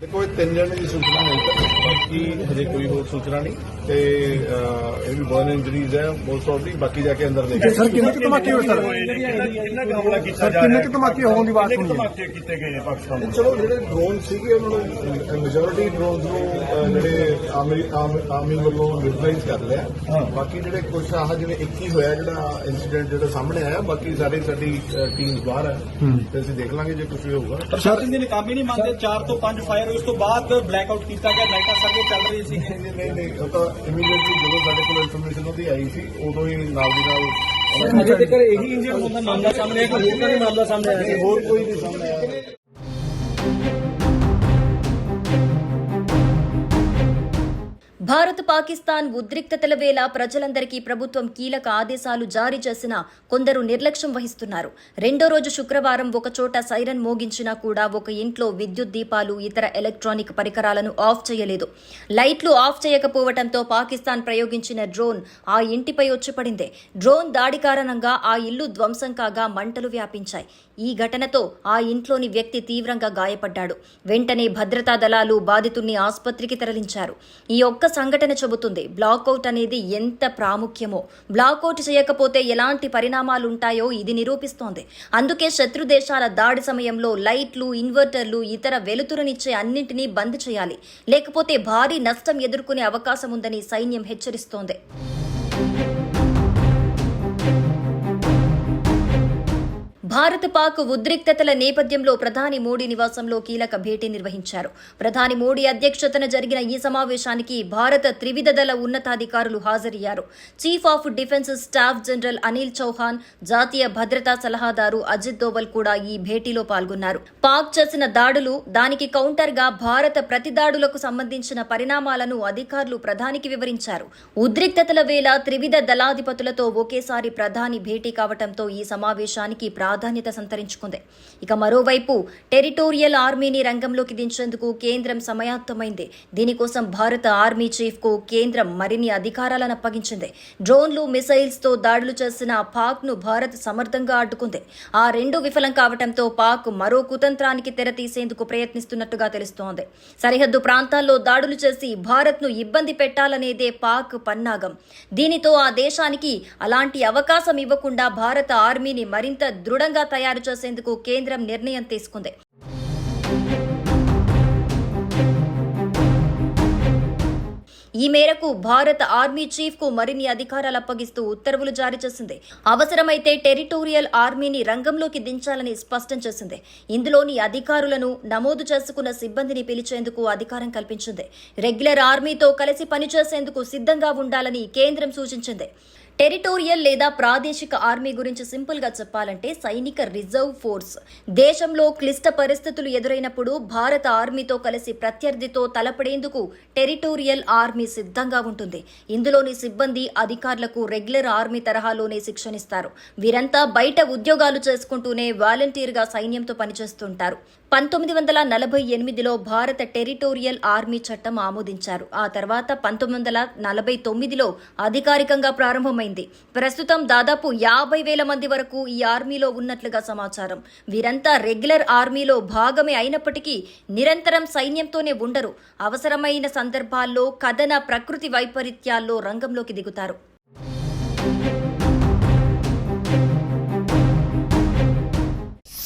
ਦੇਖੋ ਇਹ ਤਿੰਨ ਜਣੇ ਦੀ ਸੂਚਨਾ ਹੈ। ਬਾਕੀ ਹਜੇ ਕੋਈ ਹੋਰ ਸੂਚਨਾ ਨਹੀਂ। ਤੇ ਇਹ ਵੀ ਬਰਨ ਇੰਜਰੀਜ਼ ਹੈ ਮੋਸਟ ਪ੍ਰੋਬਬਲੀ ਬਾਕੀ ਜਾ ਕੇ ਅੰਦਰ ਦੇਖਾਂਗੇ ਸਰ ਕਿੰਨੇ ਕੁ ਧਮਾਕੇ ਹੋਏ ਸਰ? ਕਿੰਨਾ ਕੁ ਹਮਲਾ ਕੀਤਾ ਸਰ ਜਾ ਕਿੰਨੇ ਰਿਹਾ? ਕੁ ਧਮਾਕੇ ਹੋਣ ਦੀ ਬਾਤ ਕਿੰਨੇ ਕੁ ਹੋਈ ਹੈ? ਧਮਾਕੇ ਕੀਤੇ ਗਏ ਨੇ ਪਾਕਿਸਤਾਨ ਵੱਲੋਂ? ਚਲੋ ਜਿਹੜੇ ਡਰੋਨ ਸੀਗੇ ਉਹਨਾਂ ਨੂੰ ਮੈਜੋਰਿਟੀ ਡਰੋਨਸ ਨੂੰ ਜਿਹੜੇ ਆਰਮੀ ਆਰਮ- ਆਰਮੀ ਵੱਲੋਂ ਨਿਊਟਰਲਾਈਜ਼ ਕਰ ਲਿਆ। ਬਾਕੀ ਜਿਹੜੇ ਕੁਝ ਆਹ ਜਿਵੇਂ ਇੱਕ ਹੀ ਹੋਇਆ ਜਿਹੜਾ ਇਨਸੀਡੈਂਟ ਜਿਹੜਾ ਸਾਹਮਣੇ ਆਇਆ ਬਾਕੀ ਸਾਰੇ ਸਾਡੀ ਟੀਮਸ ਬਾਹਰ ਹੈ। ਤੇ ਅਸੀਂ ਦੇਖ ਲਾਂਗੇ ਜੇ ਕੁਝ ਵੀ ਹੋਊਗਾ। ਪ੍ਰਸ਼ਾਸਨ ਦੇ ਨਕਾਮੀ ਨਹੀਂ ਮੰਨਦੇ 4 ਤੋਂ 5 ਫਾਇਰ ਉਸ ਤੋਂ ਬਾਅਦ ਬਲੈਕ ਆਊਟ ਕੀਤਾ ਗਿਆ ਲਾਈਟਾਂ ਸਰਵੇ ਚੱਲ ਰਹੀ ਸੀ। ਨਹੀਂ ਨਹੀਂ ਨਹੀਂ ਉਹ ਤਾਂ ਇਮੀਡੀਏਟਲੀ ਜਦੋਂ ਸਾਡੇ ਕੋਲ ਇਨਫੋਰਮੇਸ਼ਨ ਉਹਦੀ ਆਈ ਸੀ ਉਦੋਂ ਹੀ ਨਾਲ ਦੀ ਨਾਲ ਅਜੇ ਤੱਕ ਇਹੀ ਇੰਜਨ ਹੁੰਦਾ ਮਾਮਲਾ ਸਾਹਮਣੇ ਆਇਆ ਕੋਈ ਹੋਰ ਤਾਂ ਨਹੀਂ ਮਾਮਲਾ ਸਾਹਮਣੇ ਆਇਆ? ਹੋਰ ਕੋਈ ਨਹੀਂ ਸਾਹਮਣੇ ਆਇਆ। భారత్ పాకిస్తాన్ ఉద్రిక్తతల వేళ ప్రజలందరికీ ప్రభుత్వం కీలక ఆదేశాలు జారీ చేసినా కొందరు నిర్లక్ష్యం వహిస్తున్నారు. రెండో రోజు శుక్రవారం ఒకచోట సైరన్ మోగించినా కూడా ఒక ఇంట్లో విద్యుత్ దీపాలు ఇతర ఎలక్ట్రానిక్ పరికరాలను ఆఫ్ చేయలేదు. లైట్లు ఆఫ్ చేయకపోవడంతో పాకిస్తాన్ ప్రయోగించిన డ్రోన్ ఆ ఇంటిపై వచ్చి పడింది. డ్రోన్ దాడి కారణంగా ఆ ఇల్లు ధ్వంసం కాగా మంటలు వ్యాపించాయి. ఈ ఘటనతో ఆ ఇంట్లోని వ్యక్తి తీవ్రంగా గాయపడ్డాడు. వెంటనే భద్రతా దళాలు బాధితుణ్ణి ఆసుపత్రికి తరలించారు. ఈ ఒక్క సంఘటన చెబుతుంది. బ్లాకౌట్ అనేది ఎంత ప్రాముఖ్యమో బ్లాకౌట్ చేయకపోతే ఎలాంటి పరిణామాలుంటాయో ఇది నిరూపిస్తోంది. అందుకే శత్రు దేశాల దాడి సమయంలో లైట్లు ఇన్వర్టర్లు ఇతర వెలుతురునిచ్చే అన్నింటినీ బంద్ చేయాలి. లేకపోతే భారీ నష్టం ఎదుర్కొనే అవకాశం ఉందని సైన్యం హెచ్చరిస్తోంది. భారత్ పాక్ ఉద్రిక్తతల నేపథ్యంలో ప్రధాని మోడీ నివాసంలో కీలక భేటీ నిర్వహించారు. ప్రధాని మోడీ అధ్యక్షతన జరిగిన ఈ సమావేశానికి భారత త్రివిధ దళ ఉన్నతాధికారులు హాజరయ్యారు. Chief of defence staff general Anil Chauhan జాతీయ భద్రతా సలహాదారు అజిత్ దోవల్ కూడా ఈ భేటీలో పాల్గొన్నారు. పాక్ చేసిన దాడులు దానికి కౌంటర్గా భారత ప్రతిదాడులకు సంబంధించిన పరిణామాలను అధికారులు ప్రధానికి వివరించారు. ఉద్రిక్తతల వేళ త్రివిధ దళాధిపతులతో ఒకేసారి ప్రధాని భేటీ కావడంతో ఈ సమావేశానికి ప్రాధాన్యత సంతరించుకుంది. ఇక మరోవైపు టెరిటోరియల్ ఆర్మీని రంగంలోకి దించేందుకు కేంద్రం సమయాత్తమైంది దీనికోసం భారత ఆర్మీ చీఫ్కు కేంద్రం మరిన్ని అధికారాలను అప్పగించింది. డ్రోన్లు మిసైల్స్తో దాడులు చేసిన పాక్ను భారత్ సమర్థంగా అడ్డుకుంది ఆ రెండు విఫలం కావడంతో పాక్ మరో కుతంత్రానికి తెర తీసేందుకు ప్రయత్నిస్తున్నట్టుగా తెలుస్తోంది. సరిహద్దు ప్రాంతాల్లో దాడులు చేసి భారత్ను ఇబ్బంది పెట్టాలనేదే పాక్ పన్నాగం. దీనితో ఆ దేశానికి అలాంటి అవకాశం ఇవ్వకుండా భారత ఆర్మీని మరింత దృఢంగా తయారు చేసేందుకు కేంద్రం నిర్ణయం తీసుకుంది. ఈ మేరకు భారత ఆర్మీ చీఫ్కు మరిన్ని అధికారాలు అప్పగిస్తూ ఉత్తర్వులు జారీ చేసింది. అవసరమైతే టెరిటోరియల్ ఆర్మీని రంగంలోకి దించాలని స్పష్టం చేసింది. ఇందులోని అధికారులను నమోదు చేసుకున్న సిబ్బందిని పిలిచేందుకు అధికారం కల్పించింది. రెగ్యులర్ ఆర్మీతో కలిసి పనిచేసేందుకు సిద్ధంగా ఉండాలని కేంద్రం సూచించింది. టెరిటోరియల్ లేదా ప్రాదేశిక ఆర్మీ గురించి సింపుల్గా చెప్పాలంటే సైనిక రిజర్వ్ ఫోర్స్. దేశంలో క్లిష్ట పరిస్థితులు ఎదురైనప్పుడు భారత ఆర్మీతో కలిసి ప్రత్యర్థితో తలపడేందుకు టెరిటోరియల్ ఆర్మీ సిద్ధంగా ఉంటుంది. ఇందులోని సిబ్బంది అధికారులకు రెగ్యులర్ ఆర్మీ తరహాలోనే శిక్షణిస్తారు. వీరంతా బయట ఉద్యోగాలు చేసుకుంటూనే వాలంటీర్గా సైన్యంతో పనిచేస్తుంటారు. పంతొమ్మిది వందల నలభై ఎనిమిదిలో భారత టెరిటోరియల్ ఆర్మీ చట్టం ఆమోదించారు. ఆ తర్వాత పంతొమ్మిది వందల నలభై తొమ్మిదిలో అధికారికంగా ప్రారంభమైంది. ప్రస్తుతం దాదాపు యాభై వేల మంది వరకు ఈ ఆర్మీలో ఉన్నట్లుగా సమాచారం. వీరంతా రెగ్యులర్ ఆర్మీలో భాగమే అయినప్పటికీ నిరంతరం సైన్యంతోనే ఉండరు. అవసరమైన సందర్భాల్లో కథన ప్రకృతి వైపరీత్యాల్లో రంగంలోకి దిగుతారు.